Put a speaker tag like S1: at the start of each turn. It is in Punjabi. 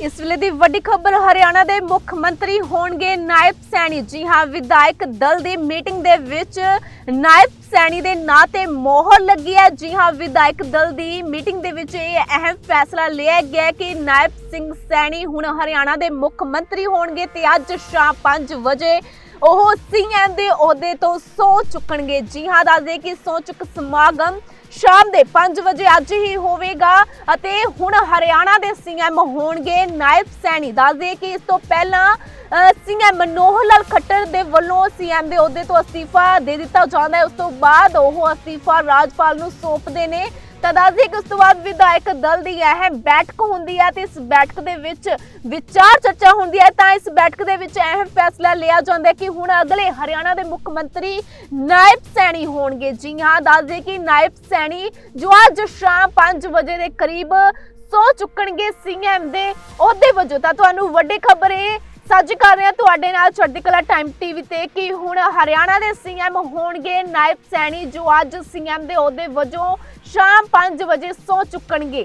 S1: ਇਸ ਵੇਲੇ ਦੀ ਵੱਡੀ ਖਬਰ, ਹਰਿਆਣਾ ਦੇ ਮੁੱਖ ਮੰਤਰੀ ਹੋਣਗੇ ਨਾਇਬ ਸੈਣੀ। ਜੀ ਹਾਂ, ਵਿਧਾਇਕ ਦਲ ਦੀ ਮੀਟਿੰਗ ਦੇ ਵਿੱਚ ਨਾਇਬ ਸੈਣੀ ਦੇ ਨਾਂ ਤੇ ਮੋਹਰ ਲੱਗੀ ਹੈ। ਜੀ ਹਾਂ, ਵਿਧਾਇਕ ਦਲ ਦੀ ਮੀਟਿੰਗ ਦੇ ਵਿੱਚ ਇਹ ਅਹਿਮ ਫੈਸਲਾ ਲਿਆ ਗਿਆ ਕਿ ਨਾਇਬ ਸਿੰਘ ਸੈਣੀ ਹੁਣ ਹਰਿਆਣਾ ਦੇ ਮੁੱਖ ਮੰਤਰੀ ਹੋਣਗੇ ਤੇ ਅੱਜ ਸ਼ਾਮ 5 ਵਜੇ ਉਹ ਸੀਐਮ ਦੇ ਅਹੁਦੇ ਤੋਂ ਸਹੁੰ ਚੁੱਕਣਗੇ। ਜੀ ਹਾਂ, ਦੱਸਦੇ ਕਿ ਸਹੁੰ ਚੁੱਕ ਸਮਾਗਮ ਸ਼ਾਮ ਦੇ 5 ਵਜੇ ਅੱਜ ਹੀ ਹੋਵੇਗਾ ਅਤੇ ਹੁਣ ਹਰਿਆਣਾ ਦੇ ਸੀਐਮ ਹੋਣਗੇ ਨਾਇਬ ਸੈਣੀ। ਦੱਸਦੇ ਕਿ ਇਸ ਤੋਂ ਪਹਿਲਾਂ ਸੀਐਮ ਮਨੋਹਰ ਲਾਲ ਖੱਟਰ ਦੇ ਵੱਲੋਂ ਸੀਐਮ ਦੇ ਅਹੁਦੇ ਤੋਂ ਅਸਤੀਫਾ ਦੇ ਦਿੱਤਾ ਜਾਂਦਾ ਹੈ। ਉਸ ਤੋਂ ਬਾਅਦ ਉਹ ਅਸਤੀਫਾ ਰਾਜਪਾਲ ਨੂੰ ਸੌਂਪਦੇ ਨੇ। ਤਾਂ ਦੱਸਦੇ ਕਿ ਉਸ ਤੋਂ ਬਾਅਦ ਵਿਧਾਇਕ ਦਲ ਦੀ ਅਹਿਮ ਬੈਠਕ ਹੁੰਦੀ ਹੈ ਤੇ ਇਸ ਬੈਠਕ ਦੇ ਵਿੱਚ ਵਿਚਾਰ ਚਰਚਾ ਹੁੰਦੀ ਹੈ, ਤਾਂ ਇਸ ਬੈਠਕ ਦੇ ਵਿੱਚ ਅਹਿਮ ਫੈਸਲਾ ਲਿਆ ਜਾਂਦਾ ਹੈ ਕਿ ਹੁਣ ਅਗਲੇ ਹਰਿਆਣਾ ਦੇ ਮੁੱਖ ਮੰਤਰੀ ਨਾਇਬ ਸੈਣੀ ਹੋਣਗੇ। ਜੀ ਹਾਂ ਦੱਸਦੇ ਕਿ ਨਾਇਬ ਸੈਣੀ ਜੋ ਅੱਜ ਸ਼ਾਮ 5 ਵਜੇ ਦੇ ਕਰੀਬ ਸੌ ਚੁੱਕਣਗੇ ਸੀਐਮ ਦੇ ਅਹੁਦੇ ਵਜੋਂ। ਤਾਂ ਤੁਹਾਨੂੰ ਵੱਡੀ ਖਬਰ ਇਹ ਸਾਂਝੀ ਕਰ ਰਹੇ ਹਾਂ ਤੁਹਾਡੇ ਨਾਲ ਚੜ੍ਹਦੀ ਕਲਾ ਟਾਈਮ ਟੀਵੀ ਤੇ ਕਿ ਹੁਣ ਹਰਿਆਣਾ ਦੇ ਸੀਐਮ ਹੋਣਗੇ, ਨਾਇਬ ਸੈਣੀ ਜੋ ਅੱਜ ਸੀਐਮ ਦੇ ਅਹੁਦੇ ਵਜੋਂ ਸ਼ਾਮ 5 ਵਜੇ ਸੌ ਚੁੱਕਣਗੇ।